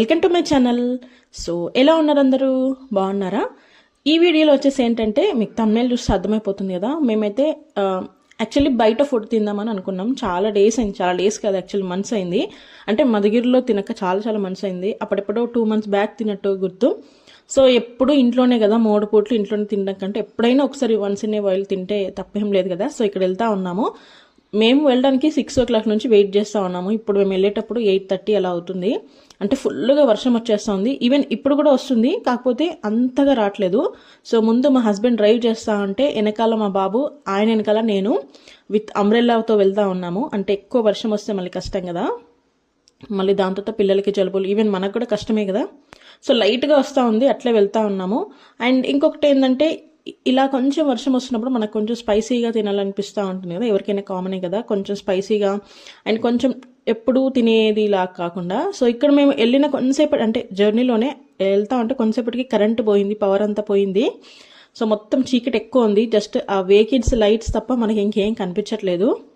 Welcome to my channel. So ఎలా ఉన్నారు అందరూ బాగున్నారా? ఈ వీడియోలో వచ్చేసి ఏంటంటే మీకు తమిళ చూస్తే అర్థమైపోతుంది కదా. మేమైతే యాక్చువల్లీ బయట ఫుడ్ తిందామని అనుకున్నాం. చాలా డేస్ అయింది. చాలా డేస్ కాదు యాక్చువల్లీ మంత్స్ అయింది. అంటే మధుగిరిలో తినక చాలా చాలా మంత్స్ అయింది. అప్పుడెప్పుడో టూ మంత్స్ బ్యాక్ తిన్నట్టు గుర్తు. సో ఎప్పుడు ఇంట్లోనే కదా మూడు పూట్లు ఇంట్లోనే తినడం కంటే ఎప్పుడైనా ఒకసారి వన్స్ ఇన్ ఏ వైల్ తింటే తప్పేం లేదు కదా. సో ఇక్కడ వెళ్తా ఉన్నాము. మేము వెళ్ళడానికి సిక్స్ ఓ క్లాక్ నుంచి వెయిట్ చేస్తూ ఉన్నాము. ఇప్పుడు మేము వెళ్ళేటప్పుడు ఎయిట్ థర్టీ అలా అవుతుంది. అంటే ఫుల్గా వర్షం వచ్చేస్తూ ఉంది. ఈవెన్ ఇప్పుడు కూడా వస్తుంది. కాకపోతే అంతగా రావట్లేదు. సో ముందు మా హస్బెండ్ డ్రైవ్ చేస్తా ఉంటే వెనకాల మా బాబు ఆయన వెనకాల నేను విత్ అంబ్రెల్లాతో వెళ్తా ఉన్నాము. అంటే ఎక్కువ వర్షం వస్తే మళ్ళీ కష్టం కదా. మళ్ళీ దాంతో పిల్లలకి జలుబులు. ఈవెన్ మనకు కూడా కష్టమే కదా. సో లైట్గా వస్తూ ఉంది. అట్లే వెళ్తూ ఉన్నాము. అండ్ ఇంకొకటి ఏంటంటే ఇలా కొంచెం వర్షం వస్తున్నప్పుడు మనకు కొంచెం స్పైసీగా తినాలనిపిస్తూ ఉంటుంది కదా. ఎవరికైనా కామనే కదా. కొంచెం స్పైసీగా అండ్ కొంచెం ఎప్పుడూ తినేది ఇలా కాకుండా సో ఇక్కడ మేము వెళ్ళిన కొంతసేపటి అంటే జర్నీలోనే వెళ్తా ఉంటే కొంతసేపటికి కరెంట్ పోయింది పవర్ అంతా పోయింది. సో మొత్తం చీకటి ఎక్కువ ఉంది. జస్ట్ ఆ వెహికల్స్ లైట్స్ తప్ప మనకి ఇంకేం కనిపించట్లేదు.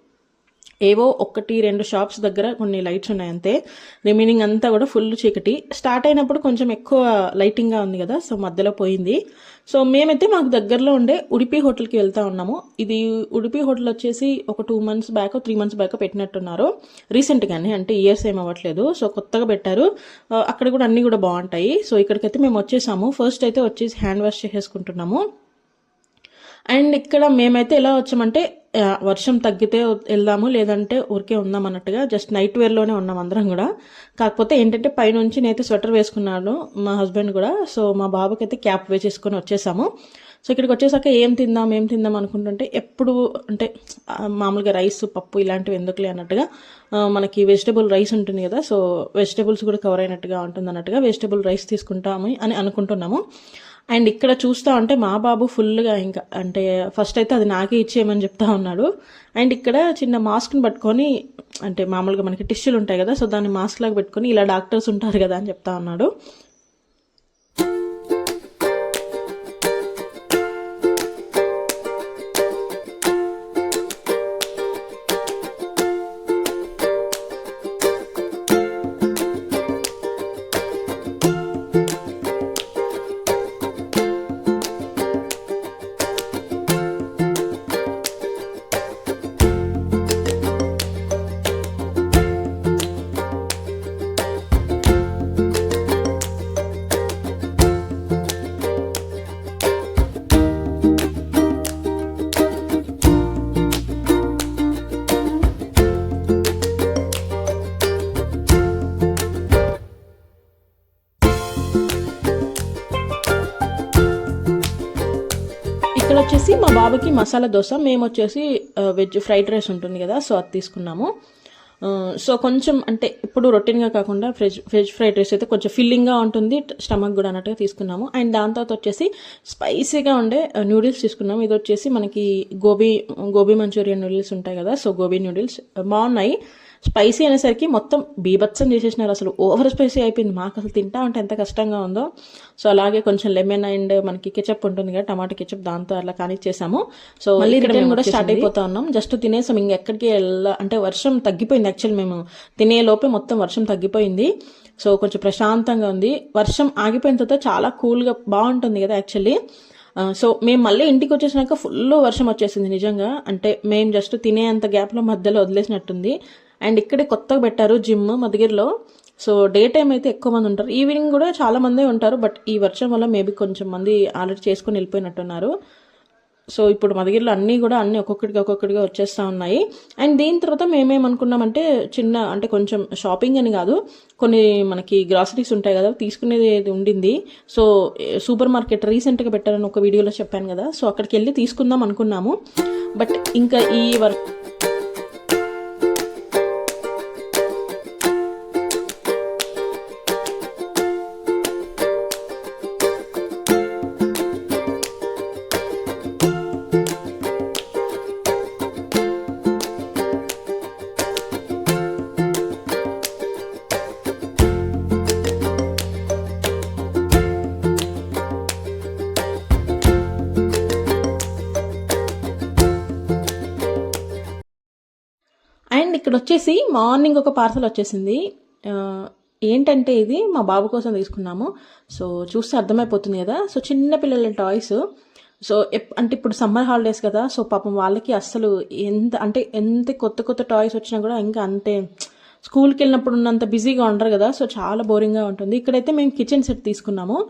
ఏవో ఒకటి రెండు షాప్స్ దగ్గర కొన్ని లైట్స్ ఉన్నాయి అంతే రిమైనింగ్ అంతా కూడా ఫుల్ చీకటి. స్టార్ట్ అయినప్పుడు కొంచెం ఎక్కువ లైటింగ్గా ఉంది కదా సో మధ్యలో పోయింది. సో మేమైతే మాకు దగ్గరలో ఉండే ఉడిపి హోటల్కి వెళ్తా ఉన్నాము. ఇది ఉడిపి హోటల్ వచ్చేసి ఒక two months back three months back పెట్టినట్టున్నారు. రీసెంట్గానే అంటే ఇయర్స్ ఏం అవ్వట్లేదు. సో కొత్తగా పెట్టారు. అక్కడ కూడా అన్నీ కూడా బాగుంటాయి. సో ఇక్కడికైతే మేము వచ్చేసాము. ఫస్ట్ అయితే వచ్చేసి హ్యాండ్ వాష్ చేసేసుకుంటున్నాము. అండ్ ఇక్కడ మేమైతే ఎలా వచ్చామంటే వర్షం తగ్గితే వెళ్దాము లేదంటే ఊరికే ఉందాం అన్నట్టుగా జస్ట్ నైట్ వేర్లోనే ఉన్నాం అందరం కూడా. కాకపోతే ఏంటంటే పైనుంచి నేనైతే స్వెటర్ వేసుకున్నాను మా హస్బెండ్ కూడా. సో మా బాబుకైతే క్యాప్ వేసేసుకొని వచ్చేసాము. సో ఇక్కడికి వచ్చేసాక ఏం తిందాం ఏం తిందాం అనుకుంటుంటే ఎప్పుడు అంటే మామూలుగా రైస్ పప్పు ఇలాంటివి ఎందుకులే అన్నట్టుగా మనకి వెజిటబుల్ రైస్ ఉంటుంది కదా సో వెజిటబుల్స్ కూడా కవర్ అయినట్టుగా ఉంటుంది అన్నట్టుగా వెజిటబుల్ రైస్ తీసుకుంటాము అని అనుకుంటున్నాము. అండ్ ఇక్కడ చూస్తా ఉంటే మా బాబు ఫుల్గా ఇంకా అంటే ఫస్ట్ అయితే అది నాకే ఇచ్చేయమని చెప్తా ఉన్నాడు. అండ్ ఇక్కడ చిన్న మాస్క్ని పట్టుకొని అంటే మామూలుగా మనకి టిష్యూలు ఉంటాయి కదా సో దాన్ని మాస్క్ లాగా పెట్టుకొని ఇలా డాక్టర్స్ ఉంటారు కదా అని చెప్తా ఉన్నాడు. మా మసాలా దోశ మేము వచ్చేసి వెజ్ ఫ్రైడ్ రైస్ ఉంటుంది కదా సో అది తీసుకున్నాము. సో కొంచెం అంటే ఇప్పుడు రొటీన్గా కాకుండా ఫ్రెజ్ వెజ్ ఫ్రైడ్ రైస్ అయితే కొంచెం ఫిల్లింగ్గా ఉంటుంది స్టమక్ కూడా అన్నట్టుగా తీసుకున్నాము. అండ్ దాని తర్వాత వచ్చేసి స్పైసీగా ఉండే నూడిల్స్ తీసుకున్నాము. ఇది వచ్చేసి మనకి గోబీ గోబీ మంచూరియన్ నూడిల్స్ ఉంటాయి కదా సో గోబీ నూడిల్స్ బాగున్నాయి. స్పైసీ అనేసరికి మొత్తం బీభత్సం చేసేసినారు. అసలు ఓవర్ స్పైసీ అయిపోయింది. మాకు అసలు తింటా ఉంటే ఎంత కష్టంగా ఉందో. సో అలాగే కొంచెం లెమన్ అండ్ మనకి కెచప్ ఉంటుంది కదా టమాటా కెచప్ దాంతో అలా కానిచ్చేసాము సో మళ్ళీ రిటర్న్ కూడా స్టార్ట్ అయిపోతా ఉన్నాం. జస్ట్ తినేసాం. ఇంకెక్కడికి వెళ్ళ అంటే వర్షం తగ్గిపోయింది యాక్చువల్ మేము. తినే లోపే మొత్తం వర్షం తగ్గిపోయింది. సో కొంచెం ప్రశాంతంగా ఉంది. వర్షం ఆగిపోయిన తర్వాత చాలా కూల్గా బాగుంటుంది కదా యాక్చువల్లీ సో మేము మళ్ళీ ఇంటికి వచ్చేసినాక ఫుల్ వర్షం వచ్చేసింది నిజంగా. అంటే మేము జస్ట్ తినే అంత గ్యాప్లో మధ్యలో వదిలేసినట్టుంది. అండ్ ఇక్కడే కొత్తగా పెట్టారు జిమ్ మధుగిరిలో. సో డే టైం అయితే ఎక్కువ మంది ఉంటారు. ఈవినింగ్ కూడా చాలా మందే ఉంటారు. బట్ ఈ వర్షం వల్ల మేబీ కొంచెం మంది ఆల్రెడీ చేసుకొని వెళ్ళిపోయినట్టున్నారు. సో ఇప్పుడు మదగిరిలో అన్నీ కూడా అన్నీ ఒక్కొక్కటిగా ఒక్కొక్కటిగా వచ్చేస్తూ ఉన్నాయి. అండ్ దీని తర్వాత మేమేమనుకున్నామంటే చిన్న అంటే కొంచెం షాపింగ్ అని కాదు కొన్ని మనకి గ్రాసరీస్ ఉంటాయి కదా తీసుకునేది ఉండింది. సో సూపర్ మార్కెట్ రీసెంట్గా పెట్టారని ఒక వీడియోలో చెప్పాను కదా. సో అక్కడికి వెళ్ళి తీసుకుందాం అనుకున్నాము. బట్ ఇంకా ఈ వర్క్ ఇక్కడ వచ్చేసి మార్నింగ్ ఒక పార్సల్ వచ్చేసింది. ఏంటంటే ఇది మా బాబు కోసం తీసుకున్నాము. సో చూస్తే అర్థమైపోతుంది కదా. సో చిన్న పిల్లల టాయ్స్. సో ఎప్- అంటే ఇప్పుడు సమ్మర్ హాలిడేస్ కదా. సో పాపం వాళ్ళకి అస్సలు ఎంత అంటే ఎంత కొత్త కొత్త టాయ్స్ వచ్చినా కూడా ఇంకా అంతే. స్కూల్కి వెళ్ళినప్పుడు ఉన్నంత బిజీగా ఉండరు కదా. సో చాలా బోరింగ్గా ఉంటుంది. ఇక్కడైతే మేము కిచెన్ సెట్ తీసుకున్నాము.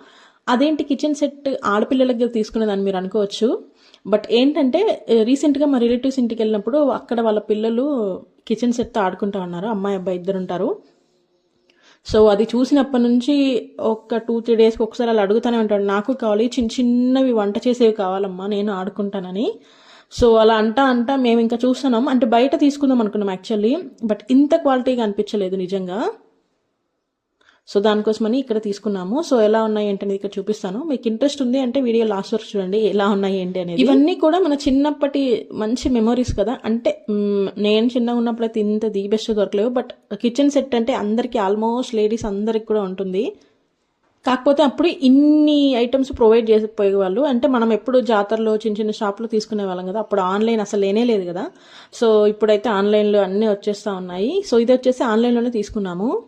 అదేంటి కిచెన్ సెట్ ఆడపిల్లలకి తీసుకునేదని మీరు అనుకోవచ్చు? బట్ ఏంటంటే రీసెంట్గా మా రిలేటివ్స్ ఇంటికి వెళ్ళినప్పుడు అక్కడ వాళ్ళ పిల్లలు కిచెన్ సెట్తో ఆడుకుంటా ఉన్నారు. అమ్మాయి అబ్బాయి ఇద్దరు ఉంటారు. సో అది చూసినప్పటి నుంచి ఒక టూ త్రీ డేస్కి ఒకసారి అలా అడుగుతూనే ఉంటాడు. నాకు కావాలి చిన్న చిన్నవి వంట చేసేవి కావాలమ్మా నేను ఆడుకుంటానని. సో అలా అంటా అంటా మేము ఇంకా చూస్తున్నాం. అంటే బయట తీసుకుందాం అనుకున్నాం యాక్చువల్లీ బట్ ఇంత క్వాలిటీగా అనిపించలేదు నిజంగా. సో దానికోసమని ఇక్కడ తీసుకున్నాము. సో ఎలా ఉన్నాయి ఏంటి అనేది ఇక్కడ చూపిస్తాను. మీకు ఇంట్రెస్ట్ ఉంది అంటే వీడియో లాస్ట్ వరకు చూడండి. ఎలా ఉన్నాయి ఏంటి అనేది. ఇవన్నీ కూడా మన చిన్నప్పటి మంచి మెమరీస్ కదా. అంటే నేను చిన్నగా ఉన్నప్పుడు అయితే ఇంత ది బెస్ట్ దొరకలేవు. బట్ కిచెన్ సెట్ అంటే అందరికీ ఆల్మోస్ట్ లేడీస్ అందరికి కూడా ఉంటుంది. కాకపోతే అప్పుడు ఇన్ని ఐటమ్స్ ప్రొవైడ్ చేసిపోయేవాళ్ళు. అంటే మనం ఎప్పుడు జాతరలో చిన్న చిన్న షాప్లో తీసుకునే వాళ్ళం కదా. అప్పుడు ఆన్లైన్ అసలు లేనే లేదు కదా. సో ఇప్పుడైతే ఆన్లైన్లో అన్నీ వచ్చేస్తూ ఉన్నాయి. సో ఇది వచ్చేసి ఆన్లైన్లోనే తీసుకున్నాము.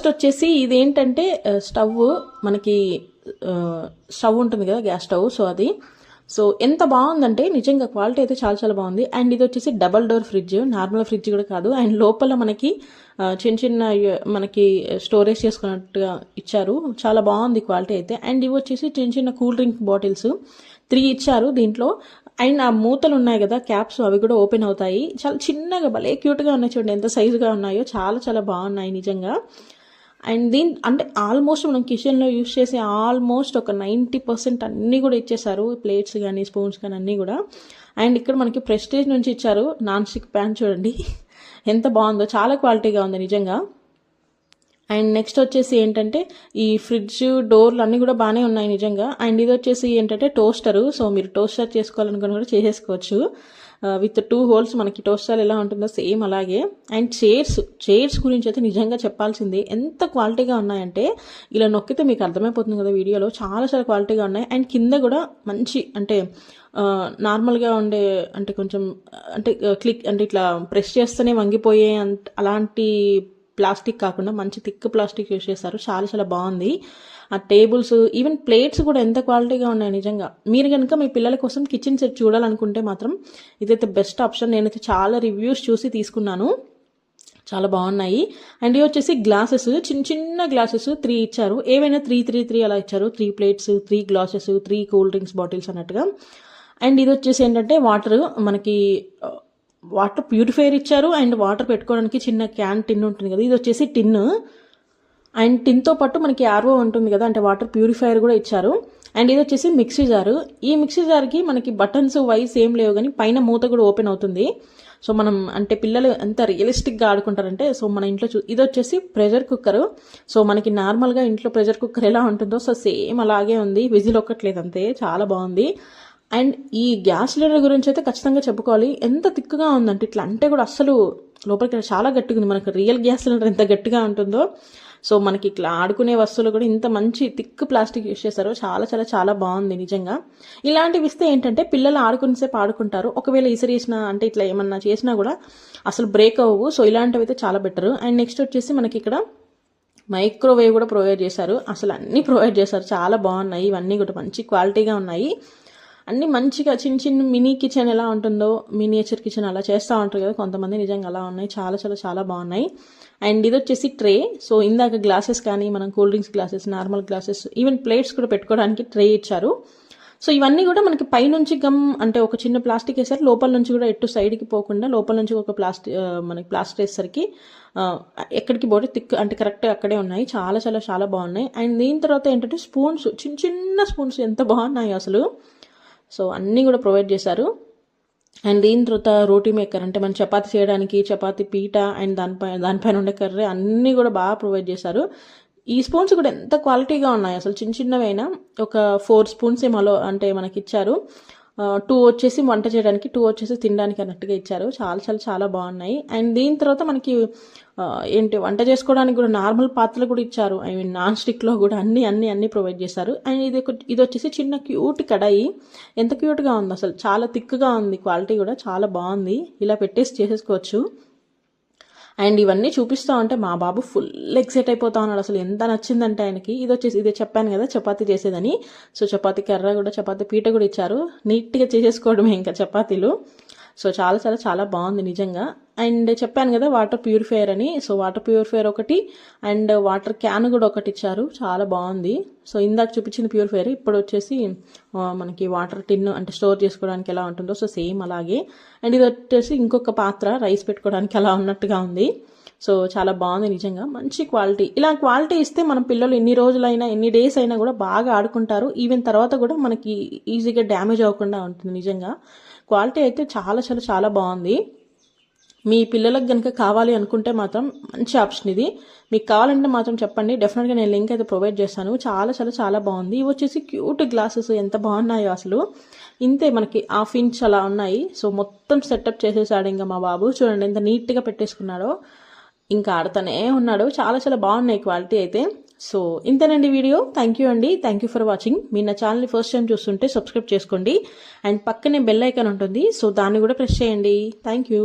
ఫస్ట్ వచ్చేసి ఇదేంటంటే స్టవ్ మనకి స్టవ్ ఉంటుంది కదా గ్యాస్ స్టవ్ సో అది. సో ఎంత బాగుందంటే నిజంగా క్వాలిటీ అయితే చాలా చాలా బాగుంది. అండ్ ఇది వచ్చేసి double door fridge normal fridge కూడా కాదు. అండ్ లోపల మనకి చిన్న చిన్న మనకి స్టోరేజ్ చేసుకున్నట్టుగా ఇచ్చారు. చాలా బాగుంది క్వాలిటీ అయితే. అండ్ ఇవి వచ్చేసి చిన్న చిన్న కూల్ డ్రింక్ బాటిల్స్. త్రీ ఇచ్చారు దీంట్లో. అండ్ ఆ మూతలు ఉన్నాయి కదా క్యాప్స్ అవి కూడా ఓపెన్ అవుతాయి. చాలా చిన్నగా భలే క్యూట్గా ఉన్నాయి చూడండి ఎంత సైజుగా ఉన్నాయో. చాలా చాలా బాగున్నాయి నిజంగా. అండ్ దీని అంటే ఆల్మోస్ట్ మనం కిచెన్లో యూస్ చేసే ఆల్మోస్ట్ ఒక నైంటీ పర్సెంట్ అన్నీ కూడా ఇచ్చేసారు ప్లేట్స్ కానీ స్పూన్స్ కానీ అన్నీ కూడా. అండ్ ఇక్కడ మనకి ప్రెస్టేజ్ నుంచి ఇచ్చారు. నాన్ స్టిక్ ప్యాన్ చూడండి. ఎంత బాగుందో చాలా క్వాలిటీగా ఉంది నిజంగా. అండ్ నెక్స్ట్ వచ్చేసి ఏంటంటే ఈ ఫ్రిడ్జ్ డోర్లు అన్నీ కూడా బాగానే ఉన్నాయి నిజంగా. అండ్ ఇది వచ్చేసి ఏంటంటే టోస్టరు. సో మీరు టోస్టర్ చేసుకోవాలనుకుని కూడా చేసేసుకోవచ్చు. విత్ టూ హోల్స్ మనకి టోస్టాల్ ఎలా ఉంటుందో సేమ్ అలాగే. అండ్ చైర్స్ చైర్స్ గురించి అయితే నిజంగా చెప్పాల్సింది ఎంత క్వాలిటీగా ఉన్నాయంటే ఇలా నొక్కితే మీకు అర్థమైపోతుంది కదా వీడియోలో చాలా చాలా క్వాలిటీగా ఉన్నాయి. అండ్ కింద కూడా మంచి అంటే నార్మల్గా ఉండే అంటే కొంచెం అంటే క్లిక్ అంటే ఇట్లా ప్రెస్ చేస్తేనే వంగిపోయే అంట అలాంటి ప్లాస్టిక్ కాకుండా మంచి థిక్ ప్లాస్టిక్ యూస్ చేస్తారు చాలా చాలా బాగుంది. ఆ టేబుల్స్ ఈవెన్ ప్లేట్స్ కూడా ఎంత క్వాలిటీగా ఉన్నాయి నిజంగా. మీరు కనుక మీ పిల్లల కోసం కిచెన్ సెట్ చూడాలనుకుంటే మాత్రం ఇదైతే బెస్ట్ ఆప్షన్. నేనైతే చాలా రివ్యూస్ చూసి తీసుకున్నాను. చాలా బాగున్నాయి. అండ్ ఇవి వచ్చేసి గ్లాసెస్. చిన్న చిన్న గ్లాసెస్ త్రీ ఇచ్చారు. ఏవైనా త్రీ త్రీ త్రీ అలా ఇచ్చారు. Three plates three glasses three cool drinks bottles అన్నట్టుగా. అండ్ ఇది వచ్చేసి ఏంటంటే వాటర్. మనకి వాటర్ ప్యూరిఫైయర్ ఇచ్చారు అండ్ వాటర్ పెట్టుకోవడానికి చిన్న క్యాన్ టిన్ ఉంటుంది కదా ఇది వచ్చేసి టిన్. అండ్ టిన్తో పాటు మనకి ఆర్ఓ ఉంటుంది కదా అంటే వాటర్ ప్యూరిఫైయర్ కూడా ఇచ్చారు. అండ్ ఇది వచ్చేసి మిక్సీ జారు. ఈ మిక్సీ జార్కి మనకి బటన్స్ వైస్ ఏం లేవు కానీ పైన మూత కూడా ఓపెన్ అవుతుంది. సో మనం అంటే పిల్లలు ఎంత రియలిస్టిక్గా ఆడుకుంటారంటే సో మన ఇంట్లో చూ ఇది వచ్చేసి ప్రెషర్ కుక్కర్. సో మనకి నార్మల్గా ఇంట్లో ప్రెషర్ కుక్కర్ ఎలా ఉంటుందో సో సేమ్ అలాగే ఉంది. విజిల్ ఒక్కట్లేదు అంతే చాలా బాగుంది. అండ్ ఈ గ్యాస్ సిలిండర్ గురించి అయితే ఖచ్చితంగా చెప్పుకోవాలి. ఎంత తిక్కుగా ఉందంటే ఇట్లా అంటే కూడా అస్సలు లోపలికి చాలా గట్టిగా ఉంది. మనకు రియల్ గ్యాస్ సిలిండర్ ఎంత గట్టిగా ఉంటుందో. సో మనకి ఇట్లా ఆడుకునే వస్తువులు కూడా ఇంత మంచి థిక్ ప్లాస్టిక్ యూస్ చేశారు చాలా చాలా చాలా బాగుంది నిజంగా. ఇలాంటివి ఇస్తే ఏంటంటే పిల్లలు ఆడుకునేసేపు ఆడుకుంటారు. ఒకవేళ ఇసిరేసిన అంటే ఇట్లా ఏమన్నా చేసినా కూడా అసలు బ్రేక్ అవ్వవు. సో ఇలాంటివి అయితే చాలా బెటర్. అండ్ నెక్స్ట్ వచ్చేసి మనకి ఇక్కడ మైక్రోవేవ్ కూడా ప్రొవైడ్ చేశారు. అసలు అన్నీ ప్రొవైడ్ చేశారు. చాలా బాగున్నాయి. ఇవన్నీ కూడా మంచి క్వాలిటీగా ఉన్నాయి. అన్ని మంచిగా చిన్న చిన్న మినీ కిచెన్ ఎలా ఉంటుందో మినియేచర్ కిచెన్ అలా చేస్తూ ఉంటారు కదా కొంతమంది నిజంగా అలా ఉన్నాయి. చాలా చాలా చాలా బాగున్నాయి. అండ్ ఇది వచ్చేసి ట్రే. సో ఇందాక గ్లాసెస్ కానీ మనం cool drinks glasses normal glasses even plates కూడా పెట్టుకోవడానికి ట్రే ఇచ్చారు. సో ఇవన్నీ కూడా మనకి పైనుంచి గమ్ అంటే ఒక చిన్న ప్లాస్టిక్ వేసారు. లోపల నుంచి కూడా ఎటు సైడ్కి పోకుండా లోపల నుంచి ఒక ప్లాస్టిక్ మనకి ప్లాస్టిక్ వేసరికి ఎక్కడికి పోతే తిక్ అంటే కరెక్ట్ అక్కడే ఉన్నాయి. చాలా చాలా చాలా బాగున్నాయి. అండ్ దీని తర్వాత ఏంటంటే స్పూన్స్ చిన్న చిన్న స్పూన్స్ ఎంత బాగున్నాయి అసలు. సో అన్నీ కూడా ప్రొవైడ్ చేశారు. అండ్ దీని తర్వాత రోటీ మేకర్ అంటే మనం చపాతి చేయడానికి చపాతి పీట అండ్ దానిపై దానిపైన ఉండే కర్రీ అన్నీ కూడా బాగా ప్రొవైడ్ చేశారు. ఈ స్పూన్స్ కూడా ఎంత క్వాలిటీగా ఉన్నాయి? అసలు చిన్న చిన్నవైనా ఒక ఫోర్ స్పూన్స్ ఏమో అంటే మనకి ఇచ్చారు టూ వచ్చేసి వంట చేయడానికి టూ వచ్చేసి తినడానికి అన్నట్టుగా ఇచ్చారు. చాలా చాలా చాలా బాగున్నాయి. అండ్ దీని తర్వాత మనకి ఏంటి వంట చేసుకోవడానికి కూడా నార్మల్ పాత్రలు కూడా ఇచ్చారు. ఐ మీన్ నాన్ స్టిక్లో కూడా అన్ని అన్ని అన్ని ప్రొవైడ్ చేశారు. అండ్ ఇది ఇది వచ్చేసి చిన్న క్యూట్ కడాయి. ఎంత క్యూట్గా ఉంది అసలు చాలా థిక్గా ఉంది. క్వాలిటీ కూడా చాలా బాగుంది. ఇలా పెట్టేసి చేసేసుకోవచ్చు. అండ్ ఇవన్నీ చూపిస్తూ ఉంటే మా బాబు ఫుల్ ఎక్సైట్ అయిపోతా ఉన్నాడు. అసలు ఎంత నచ్చిందంటే ఆయనకి. ఇది వచ్చేసి ఇదే చెప్పాను కదా చపాతీ చేసేదని. సో చపాతీ కర్ర కూడా చపాతీ పీట కూడా ఇచ్చారు. నీట్గా చేసేసుకోవడమే ఇంకా చపాతీలు. సో చాలా చాలా చాలా బాగుంది నిజంగా. అండ్ చెప్పాను కదా వాటర్ ప్యూరిఫైయర్ అని. సో వాటర్ ప్యూరిఫైయర్ ఒకటి అండ్ వాటర్ క్యాన్ కూడా ఒకటి ఇచ్చారు. చాలా బాగుంది. సో ఇందాక చూపించిన ప్యూరిఫైయర్ ఇప్పుడు వచ్చేసి మనకి వాటర్ టిన్ అంటే స్టోర్ చేసుకోవడానికి ఎలా ఉంటుందో సో సేమ్ అలాగే. అండ్ ఇది వచ్చేసి ఇంకొక పాత్ర రైస్ పెట్టుకోవడానికి అలా ఉన్నట్టుగా ఉంది. సో చాలా బాగుంది నిజంగా. మంచి క్వాలిటీ. ఇలా క్వాలిటీ ఇస్తే మన పిల్లలు ఎన్ని రోజులైనా ఎన్ని డేస్ అయినా కూడా బాగా ఆడుకుంటారు. ఈవెన్ తర్వాత కూడా మనకి ఈజీగా డ్యామేజ్ అవ్వకుండా ఉంటుంది నిజంగా. క్వాలిటీ అయితే చాలా చాలా చాలా బాగుంది. మీ పిల్లలకు కనుక కావాలి అనుకుంటే మాత్రం మంచి ఆప్షన్ ఇది. మీకు కావాలంటే మాత్రం చెప్పండి. డెఫినెట్గా నేను లింక్ అయితే ప్రొవైడ్ చేస్తాను. చాలా చాలా చాలా బాగుంది. ఇవి వచ్చేసి క్యూట్ గ్లాసెస్ ఎంత బాగున్నాయో అసలు. ఇంతే మనకి హాఫ్ ఇంచ్ అలా ఉన్నాయి. సో మొత్తం సెటప్ చేసేసాడు ఇంకా మా బాబు. చూడండి ఎంత నీట్గా పెట్టేసుకున్నాడో. ఇంకా ఆడుతూనే ఉన్నాడు. చాలా చాలా బాగున్నాయి క్వాలిటీ అయితే. సో ఇంతేనండి వీడియో. థ్యాంక్ యూ అండి. థ్యాంక్ యూ ఫర్ వాచింగ్ మీ నా ఛానల్ని ఫస్ట్ టైం చూస్తుంటే సబ్స్క్రైబ్ చేసుకోండి. అండ్ పక్కనే బెల్ ఐకాన్ ఉంటుంది. సో దాన్ని కూడా ప్రెస్ చేయండి. Thank you